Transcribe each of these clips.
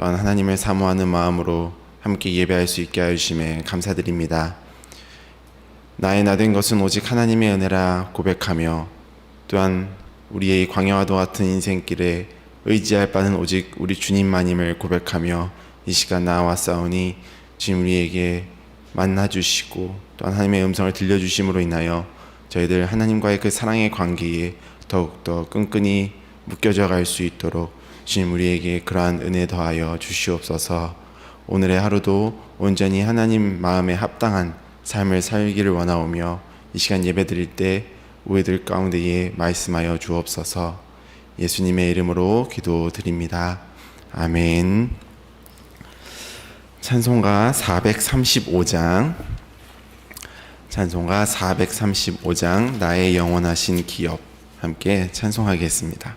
또한 하나님을 사모하는 마음으로 함께 예배할 수 있게 하심에 감사드립니다. 나의 나된 것은 오직 하나님의 은혜라 고백하며 또한 우리의 광야와도 같은 인생길에 의지할 바는 오직 우리 주님만임을 고백하며 이 시간 나와 싸우니 지금 우리에게 만나 주시고 또한 하나님의 음성을 들려 주심으로 인하여 저희들 하나님과의 그 사랑의 관계에 더욱더 끈끈이 묶여져 갈 수 있도록 주님 우리에게 그러한 은혜 더하여 주시옵소서 오늘의 하루도 온전히 하나님 마음에 합당한 삶을 살기를 원하오며 이 시간 예배 드릴 때 우애들 가운데에 말씀하여 주옵소서 예수님의 이름으로 기도드립니다. 아멘. 찬송가 435장 찬송가 435장 나의 영원하신 기업 함께 찬송하겠습니다.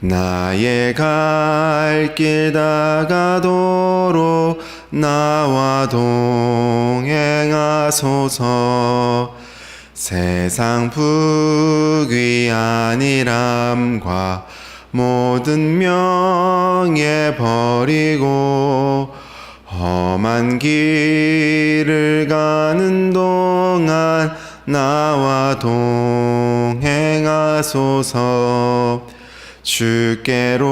나의 갈 길 다가도록 나와 동행하소서. 세상 부귀 아니람과 모든 명예 버리고 험한 길을 가는 동안 나와 동행하소서 주께로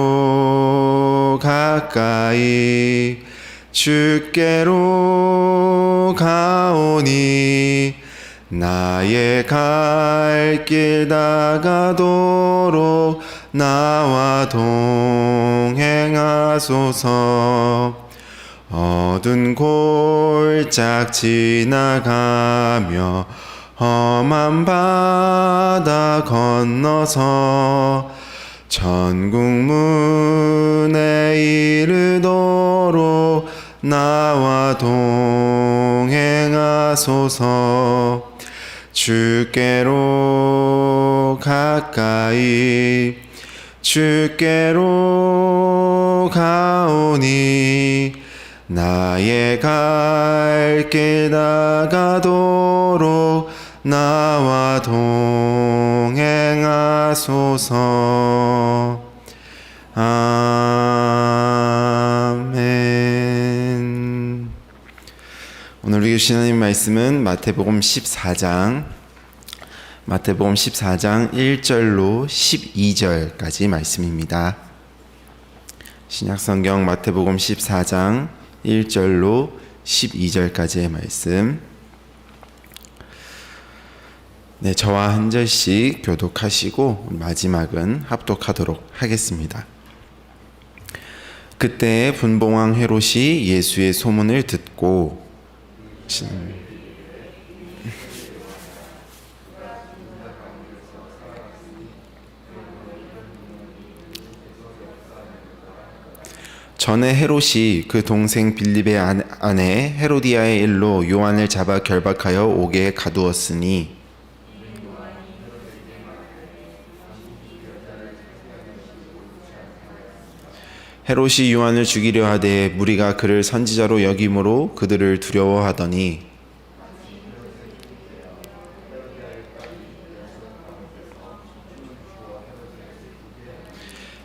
가까이 주께로 가오니 나의 갈 길 다가도록 나와 동행하소서. 어두운 골짝 지나가며 험한 바다 건너서 천국 문에 이르도록 나와 동행하소서. 주께로 가까이 주께로 가오니 나의 갈길 다가도록 나와 동행하소서 아멘 오늘 주신 하나님 말씀은 마태복음 14장 마태복음 14장 1절로 12절까지 말씀입니다. 신약성경 마태복음 14장 1절로 12절까지의 말씀. 네, 저와 한 절씩 교독하시고 마지막은 합독하도록 하겠습니다. 그때 분봉왕 헤롯이 예수의 소문을 듣고 전에 헤롯이 그 동생 빌립의 아내 헤로디아의 일로 요한을 잡아 결박하여 옥에 가두었으니 헤롯이 요한을 죽이려 하되 무리가 그를 선지자로 여김으로 그들을 두려워하더니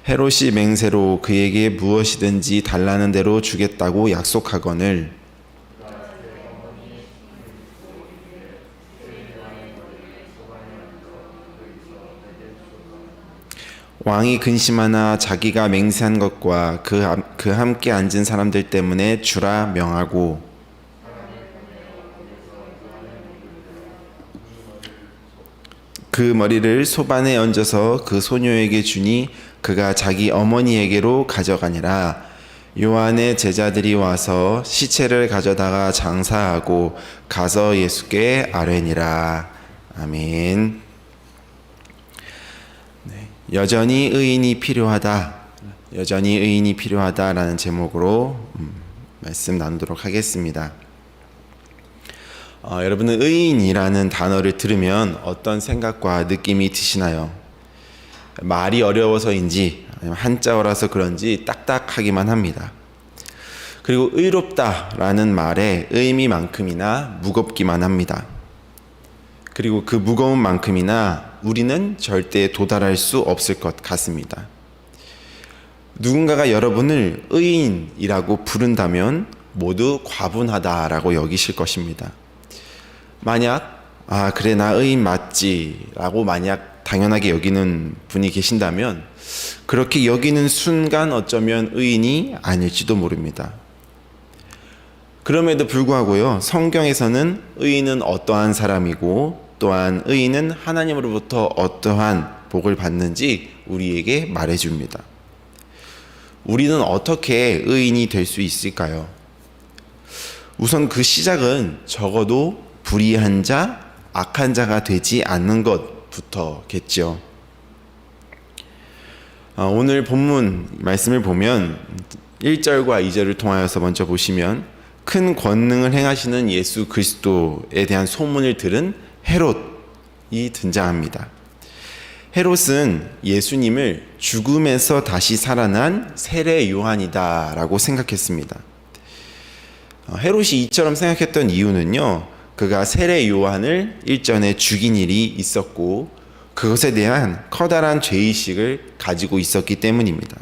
헤롯이 맹세로 그에게 무엇이든지 달라는 대로 주겠다고 약속하거늘 왕이 근심하나 자기가 맹세한 것과 그, 함- 그 함께 앉은 사람들 때문에 주라 명하고. 그 머리를 소반에 얹어서 그 소녀에게 주니 그가 자기 어머니에게로 가져가니라. 요한의 제자들이 와서 시체를 가져다가 장사하고 가서 예수께 아뢰니라. 아멘. 여전히 의인이 필요하다. 여전히 의인이 필요하다라는 제목으로 음, 말씀 나누도록 하겠습니다. 어, 여러분은 의인이라는 단어를 들으면 어떤 생각과 느낌이 드시나요? 말이 어려워서인지 한자어라서 그런지 딱딱하기만 합니다. 그리고 의롭다라는 말의 의미만큼이나 무겁기만 합니다. 그리고 그 무거운 만큼이나 우리는 절대 도달할 수 없을 것 같습니다. 누군가가 여러분을 의인이라고 부른다면 모두 과분하다라고 여기실 것입니다. 만약 아 그래 나 의인 맞지라고 만약 당연하게 여기는 분이 계신다면 그렇게 여기는 순간 어쩌면 의인이 아닐지도 모릅니다. 그럼에도 불구하고요, 성경에서는 의인은 어떠한 사람이고 또한 의인은 하나님으로부터 어떠한 복을 받는지 우리에게 말해줍니다. 우리는 어떻게 의인이 될 수 있을까요? 우선 그 시작은 적어도 불의한 자, 악한 자가 되지 않는 것부터겠죠. 어, 오늘 본문 말씀을 보면 1절과 2절을 통하여서 먼저 보시면 큰 권능을 행하시는 예수 그리스도에 대한 소문을 들은 헤롯이 등장합니다. 헤롯은 예수님을 죽음에서 다시 살아난 세례 요한이다라고 생각했습니다. 어, 헤롯이 이처럼 생각했던 이유는요, 그가 세례 요한을 일전에 죽인 일이 있었고, 그것에 대한 커다란 죄의식을 가지고 있었기 때문입니다.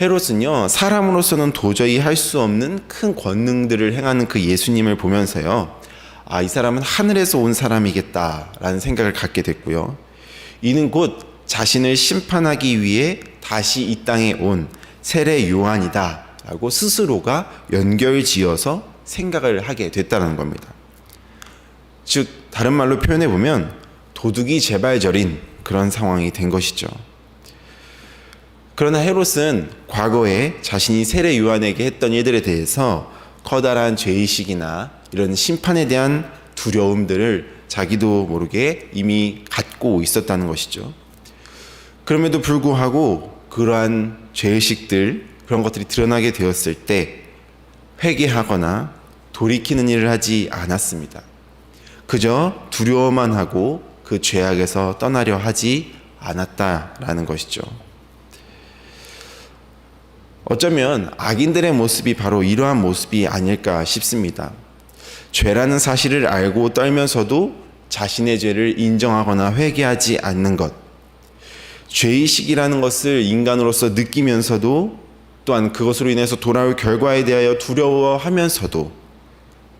헤롯은요, 사람으로서는 도저히 할 수 없는 큰 권능들을 행하는 그 예수님을 보면서요, 아, 이 사람은 하늘에서 온 사람이겠다라는 생각을 갖게 됐고요. 이는 곧 자신을 심판하기 위해 다시 이 땅에 온 세례 요한이다라고 스스로가 연결 지어서 생각을 하게 됐다는 겁니다. 즉, 다른 말로 표현해 보면 도둑이 재발절인 그런 상황이 된 것이죠. 그러나 헤롯은 과거에 자신이 세례 요한에게 했던 일들에 대해서 커다란 죄의식이나 이런 심판에 대한 두려움들을 자기도 모르게 이미 갖고 있었다는 것이죠. 그럼에도 불구하고 그러한 죄의식들, 그런 것들이 드러나게 되었을 때 회개하거나 돌이키는 일을 하지 않았습니다. 그저 두려워만 하고 그 죄악에서 떠나려 하지 않았다라는 것이죠. 어쩌면 악인들의 모습이 바로 이러한 모습이 아닐까 싶습니다. 죄라는 사실을 알고 떨면서도 자신의 죄를 인정하거나 회개하지 않는 것. 죄의식이라는 것을 인간으로서 느끼면서도 또한 그것으로 인해서 돌아올 결과에 대하여 두려워하면서도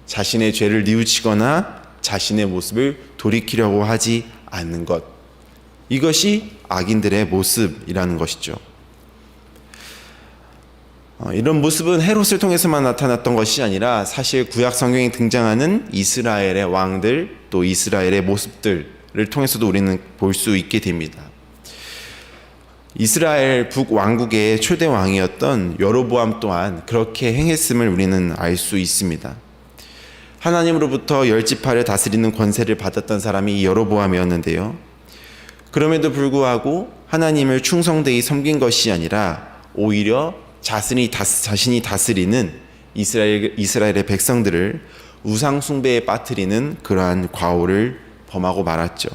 자신의 죄를 뉘우치거나 자신의 모습을 돌이키려고 하지 않는 것. 이것이 악인들의 모습이라는 것이죠. 어, 이런 모습은 헤롯을 통해서만 나타났던 것이 아니라 사실 구약 성경에 등장하는 이스라엘의 왕들 또 이스라엘의 모습들을 통해서도 우리는 볼 수 있게 됩니다. 이스라엘 북왕국의 초대 왕이었던 여로보암 또한 그렇게 행했음을 우리는 알 수 있습니다. 하나님으로부터 열 지파를 다스리는 권세를 받았던 사람이 여로보암이었는데요. 그럼에도 불구하고 하나님을 충성되이 섬긴 것이 아니라 오히려 자신이, 자신이 다스리는 이스라엘, 이스라엘의 백성들을 우상 숭배에 빠뜨리는 그러한 과오를 범하고 말았죠.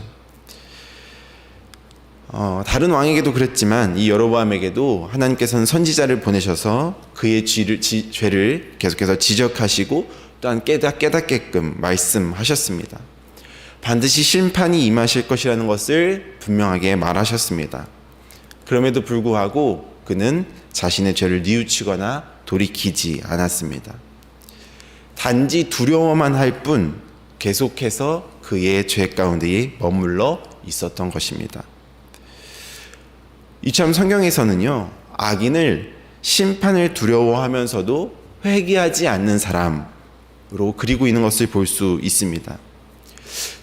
어, 다른 왕에게도 그랬지만 이 여로보암에게도 하나님께서는 선지자를 보내셔서 그의 죄를, 지, 죄를 계속해서 지적하시고 또한 깨닫, 깨닫게끔 말씀하셨습니다. 반드시 심판이 임하실 것이라는 것을 분명하게 말하셨습니다. 그럼에도 불구하고 그는 자신의 죄를 뉘우치거나 돌이키지 않았습니다. 단지 두려워만 할 뿐 계속해서 그의 죄 가운데에 머물러 있었던 것입니다. 이처럼 성경에서는요, 악인을 심판을 두려워하면서도 회개하지 않는 사람으로 그리고 있는 것을 볼 수 있습니다.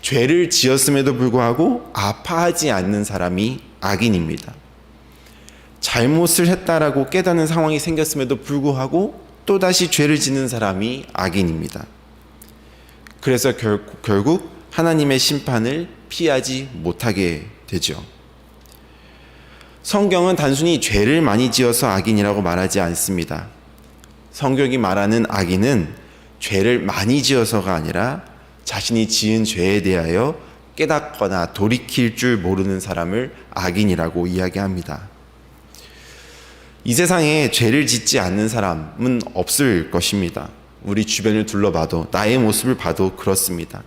죄를 지었음에도 불구하고 아파하지 않는 사람이 악인입니다. 잘못을 했다라고 깨닫는 상황이 생겼음에도 불구하고 또다시 죄를 짓는 사람이 악인입니다. 그래서 결, 결국 하나님의 심판을 피하지 못하게 되죠. 성경은 단순히 죄를 많이 지어서 악인이라고 말하지 않습니다. 성경이 말하는 악인은 죄를 많이 지어서가 아니라 자신이 지은 죄에 대하여 깨닫거나 돌이킬 줄 모르는 사람을 악인이라고 이야기합니다. 이 세상에 죄를 짓지 않는 사람은 없을 것입니다. 우리 주변을 둘러봐도 나의 모습을 봐도 그렇습니다.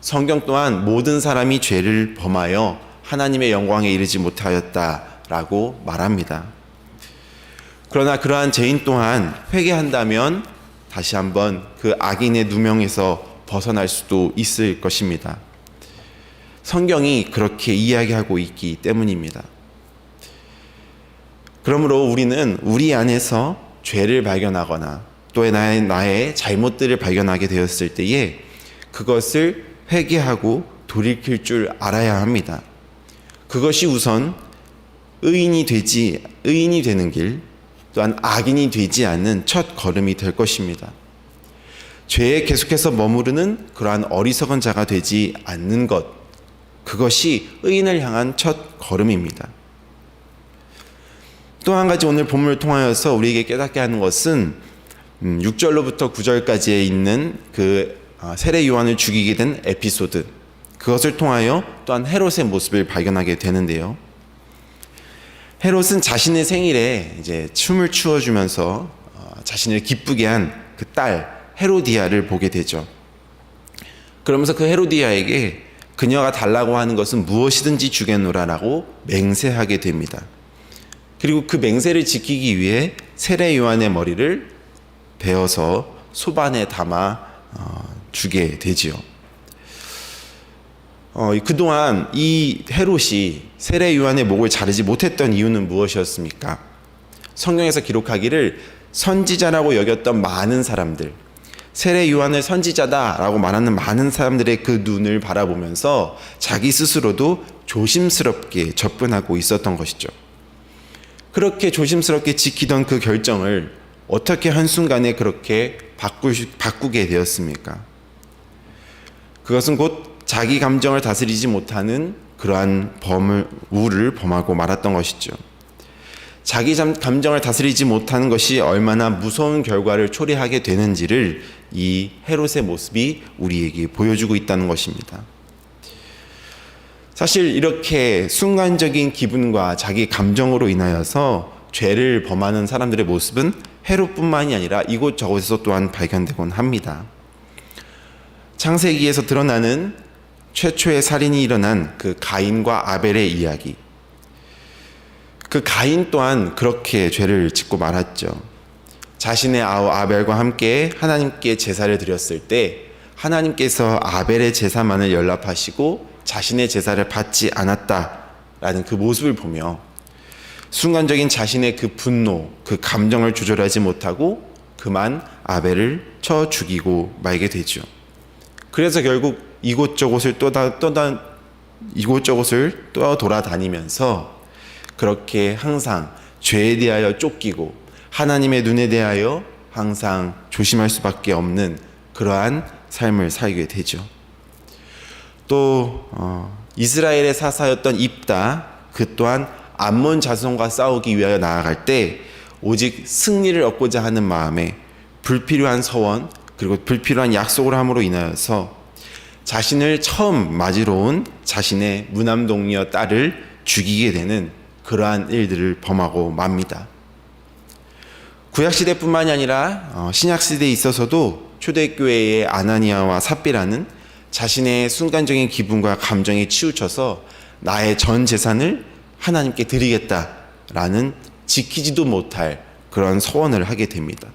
성경 또한 모든 사람이 죄를 범하여 하나님의 영광에 이르지 못하였다라고 말합니다. 그러나 그러한 죄인 또한 회개한다면 다시 한번 그 악인의 누명에서 벗어날 수도 있을 것입니다. 성경이 그렇게 이야기하고 있기 때문입니다. 그러므로 우리는 우리 안에서 죄를 발견하거나 또 나의, 나의 잘못들을 발견하게 되었을 때에 그것을 회개하고 돌이킬 줄 알아야 합니다. 그것이 우선 의인이 되지, 의인이 되는 길, 또한 악인이 되지 않는 첫 걸음이 될 것입니다. 죄에 계속해서 머무르는 그러한 어리석은 자가 되지 않는 것, 그것이 의인을 향한 첫 걸음입니다. 또 한 가지 오늘 본문을 통하여서 우리에게 깨닫게 하는 것은 6절로부터 음, 9절까지에 있는 그 아, 세례 요한을 죽이게 된 에피소드, 그것을 통하여 또한 헤롯의 모습을 발견하게 되는데요. 헤롯은 자신의 생일에 이제 춤을 추어주면서 어, 자신을 기쁘게 한 그 딸 헤로디아를 보게 되죠. 그러면서 그 헤로디아에게 그녀가 달라고 하는 것은 무엇이든지 주겠노라라고 맹세하게 됩니다. 그리고 그 맹세를 지키기 위해 세례 요한의 머리를 베어서 소반에 담아 어, 주게 되지요. 어, 그동안 이 헤롯이 세례 요한의 목을 자르지 못했던 이유는 무엇이었습니까? 성경에서 기록하기를 선지자라고 여겼던 많은 사람들, 세례 요한을 선지자다라고 말하는 많은 사람들의 그 눈을 바라보면서 자기 스스로도 조심스럽게 접근하고 있었던 것이죠. 그렇게 조심스럽게 지키던 그 결정을 어떻게 한순간에 그렇게 바꾸, 바꾸게 되었습니까? 그것은 곧 자기 감정을 다스리지 못하는 그러한 범을, 우를 범하고 말았던 것이죠. 자기 감정을 다스리지 못하는 것이 얼마나 무서운 결과를 초래하게 되는지를 이 헤롯의 모습이 우리에게 보여주고 있다는 것입니다. 사실 이렇게 순간적인 기분과 자기 감정으로 인하여서 죄를 범하는 사람들의 모습은 헤롯뿐만이 아니라 이곳 저곳에서 또한 발견되곤 합니다. 창세기에서 드러나는 최초의 살인이 일어난 그 가인과 아벨의 이야기. 그 가인 또한 그렇게 죄를 짓고 말았죠. 자신의 아우 아벨과 함께 하나님께 제사를 드렸을 때 하나님께서 아벨의 제사만을 연락하시고 자신의 제사를 받지 않았다라는 그 모습을 보며 순간적인 자신의 그 분노, 그 감정을 조절하지 못하고 그만 아벨을 쳐 죽이고 말게 되죠. 그래서 결국 이곳저곳을 또다 또다 이곳저곳을 또 돌아다니면서 그렇게 항상 죄에 대하여 쫓기고 하나님의 눈에 대하여 항상 조심할 수밖에 없는 그러한 삶을 살게 되죠. 또 어, 이스라엘의 사사였던 입다 그 또한 암몬 자손과 싸우기 위하여 나아갈 때 오직 승리를 얻고자 하는 마음에 불필요한 서원 그리고 불필요한 약속을 함으로 인하여서 자신을 처음 맞으러 온 자신의 무남동녀 딸을 죽이게 되는 그러한 일들을 범하고 맙니다. 구약 시대뿐만이 아니라 어, 신약 시대에 있어서도 초대교회의 아나니아와 삽비라는 자신의 순간적인 기분과 감정에 치우쳐서 나의 전 재산을 하나님께 드리겠다라는 지키지도 못할 그런 서원을 하게 됩니다.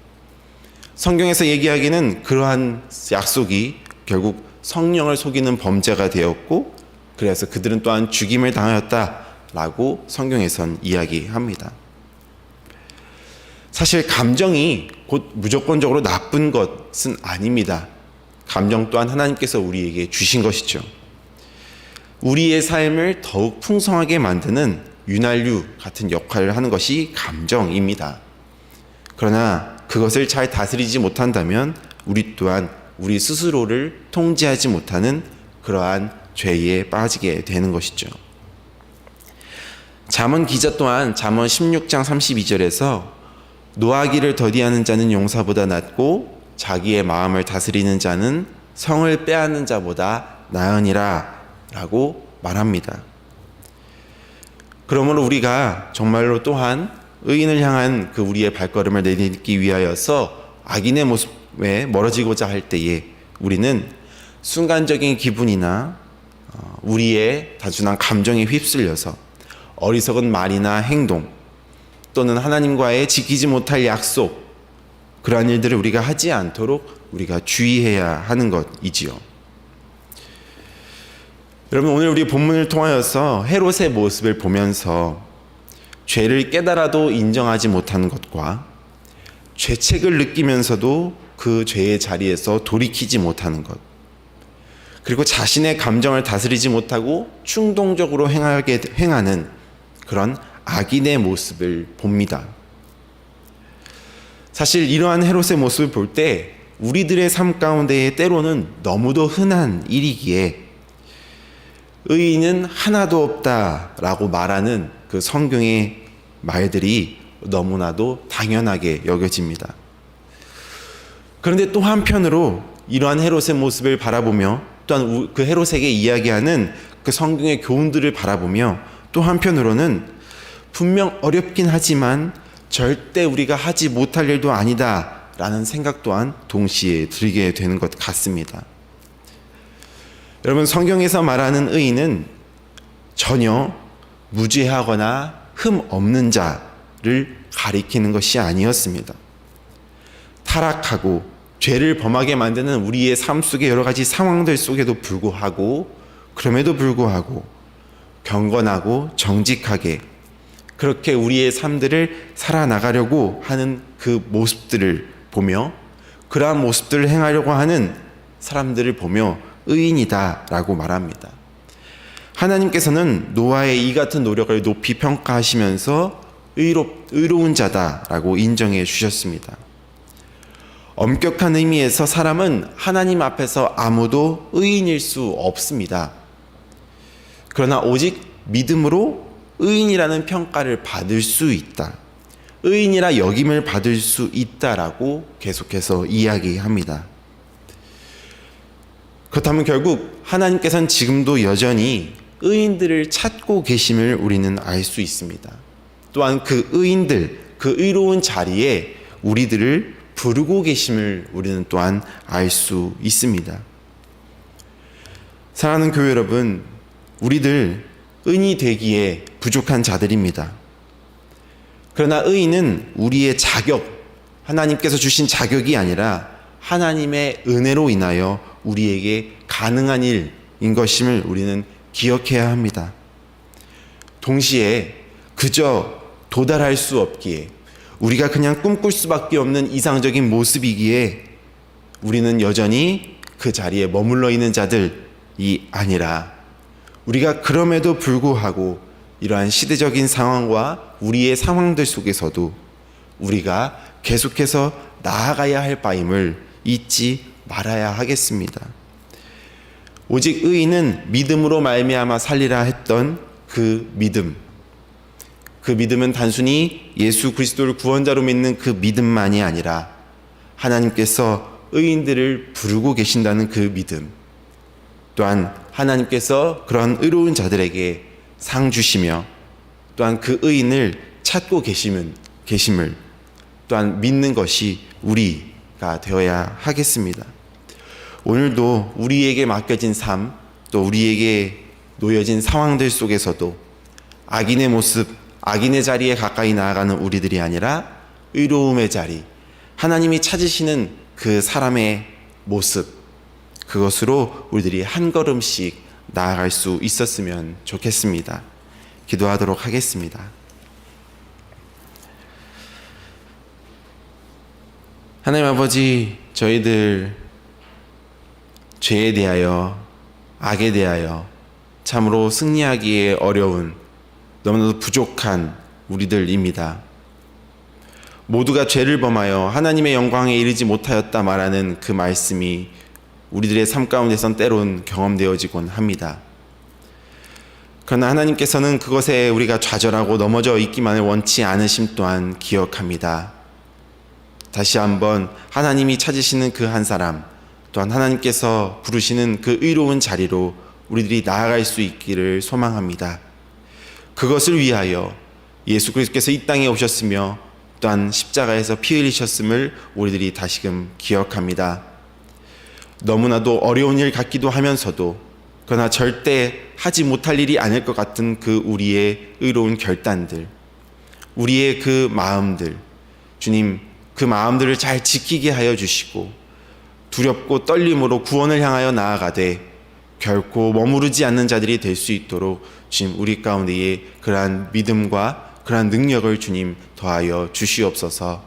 성경에서 얘기하기는 그러한 약속이 결국 성령을 속이는 범죄가 되었고 그래서 그들은 또한 죽임을 당하였다라고 성경에선 이야기합니다. 사실 감정이 곧 무조건적으로 나쁜 것은 아닙니다. 감정 또한 하나님께서 우리에게 주신 것이죠. 우리의 삶을 더욱 풍성하게 만드는 윤활유 같은 역할을 하는 것이 감정입니다. 그러나 그것을 잘 다스리지 못한다면 우리 또한 우리 스스로를 통제하지 못하는 그러한 죄에 빠지게 되는 것이죠. 잠언 기자 또한 잠언 16장 32절에서 노하기를 더디하는 자는 용사보다 낫고 자기의 마음을 다스리는 자는 성을 빼앗는 자보다 나으니라 라고 말합니다. 그러므로 우리가 정말로 또한 의인을 향한 그 우리의 발걸음을 내딛기 위하여서 악인의 모습에 멀어지고자 할 때에 우리는 순간적인 기분이나 어, 우리의 단순한 감정에 휩쓸려서 어리석은 말이나 행동 또는 하나님과의 지키지 못할 약속 그러한 일들을 우리가 하지 않도록 우리가 주의해야 하는 것이지요. 여러분 오늘 우리 본문을 통하여서 헤롯의 모습을 보면서 죄를 깨달아도 인정하지 못하는 것과 죄책을 느끼면서도 그 죄의 자리에서 돌이키지 못하는 것 그리고 자신의 감정을 다스리지 못하고 충동적으로 행하게 행하는 그런 악인의 모습을 봅니다. 사실 이러한 헤롯의 모습을 볼 때 우리들의 삶 가운데에 때로는 너무도 흔한 일이기에 의인은 하나도 없다라고 말하는 그 성경의 말들이 너무나도 당연하게 여겨집니다. 그런데 또 한편으로 이러한 헤롯의 모습을 바라보며 또한 그 헤롯에게 이야기하는 그 성경의 교훈들을 바라보며 또 한편으로는 분명 어렵긴 하지만 절대 우리가 하지 못할 일도 아니다라는 생각 또한 동시에 들게 되는 것 같습니다. 여러분 성경에서 말하는 의인은 전혀 무죄하거나 흠 없는 자를 가리키는 것이 아니었습니다. 타락하고 죄를 범하게 만드는 우리의 삶 속의 여러 가지 상황들 속에도 불구하고 그럼에도 불구하고 경건하고 정직하게 그렇게 우리의 삶들을 살아나가려고 하는 그 모습들을 보며 그러한 모습들을 행하려고 하는 사람들을 보며 의인이다라고 말합니다. 하나님께서는 노아의 이 같은 노력을 높이 평가하시면서 의로, 의로운 자다라고 인정해 주셨습니다. 엄격한 의미에서 사람은 하나님 앞에서 아무도 의인일 수 없습니다. 그러나 오직 믿음으로 의인이라는 평가를 받을 수 있다. 의인이라 여김을 받을 수 있다라고 계속해서 이야기합니다. 그렇다면 결국 하나님께서는 지금도 여전히 의인들을 찾고 계심을 우리는 알 수 있습니다. 또한 그 의인들, 그 의로운 자리에 우리들을 부르고 계심을 우리는 또한 알 수 있습니다. 사랑하는 교회 여러분, 우리들 의인이 되기에 부족한 자들입니다. 그러나 의인은 우리의 자격, 하나님께서 주신 자격이 아니라 하나님의 은혜로 인하여 우리에게 가능한 일인 것임을 우리는 기억해야 합니다. 동시에 그저 도달할 수 없기에 우리가 그냥 꿈꿀 수밖에 없는 이상적인 모습이기에 우리는 여전히 그 자리에 머물러 있는 자들이 아니라 우리가 그럼에도 불구하고 이러한 시대적인 상황과 우리의 상황들 속에서도 우리가 계속해서 나아가야 할 바임을 잊지 말아야 하겠습니다. 오직 의인은 믿음으로 말미암아 살리라 했던 그 믿음. 그 믿음은 단순히 예수 그리스도를 구원자로 믿는 그 믿음만이 아니라 하나님께서 의인들을 부르고 계신다는 그 믿음. 또한 하나님께서 그런 의로운 자들에게 상 주시며 또한 그 의인을 찾고 계시면 계심을 또한 믿는 것이 우리가 되어야 하겠습니다. 오늘도 우리에게 맡겨진 삶, 또 우리에게 놓여진 상황들 속에서도 악인의 모습, 악인의 자리에 가까이 나아가는 우리들이 아니라 의로움의 자리, 하나님이 찾으시는 그 사람의 모습, 그것으로 우리들이 한 걸음씩 나아갈 수 있었으면 좋겠습니다. 기도하도록 하겠습니다. 하나님 아버지, 저희들 죄에 대하여, 악에 대하여 참으로 승리하기에 어려운 너무나도 부족한 우리들입니다. 모두가 죄를 범하여 하나님의 영광에 이르지 못하였다 말하는 그 말씀이 우리들의 삶 가운데선 때론 경험되어지곤 합니다. 그러나 하나님께서는 그것에 우리가 좌절하고 넘어져 있기만을 원치 않으심 또한 기억합니다. 다시 한번 하나님이 찾으시는 그 한 사람, 또한 하나님께서 부르시는 그 의로운 자리로 우리들이 나아갈 수 있기를 소망합니다. 그것을 위하여 예수 그리스도께서 이 땅에 오셨으며 또한 십자가에서 피 흘리셨음을 우리들이 다시금 기억합니다. 너무나도 어려운 일 같기도 하면서도 그러나 절대 하지 못할 일이 아닐 것 같은 그 우리의 의로운 결단들, 우리의 그 마음들, 주님 그 마음들을 잘 지키게 하여 주시고 두렵고 떨림으로 구원을 향하여 나아가되 결코 머무르지 않는 자들이 될 수 있도록 주님 우리 가운데에 그러한 믿음과 그러한 능력을 주님 더하여 주시옵소서.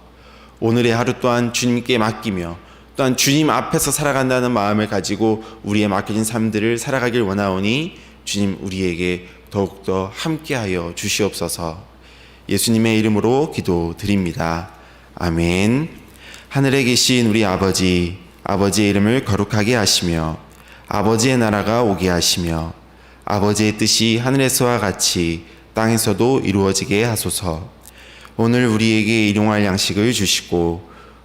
오늘의 하루 또한 주님께 맡기며 또한 주님 앞에서 살아간다는 마음을 가지고 우리의 맡겨진 삶들을 살아가길 원하오니 주님 우리에게 더욱더 함께하여 주시옵소서. 예수님의 이름으로 기도드립니다. 아멘. 하늘에 계신 우리 아버지, 아버지의 이름을 거룩하게 하시며 아버지의 나라가 오게 하시며 아버지의 뜻이 하늘에서와 같이 땅에서도 이루어지게 하소서. 오늘 우리에게 일용할 양식을 주시고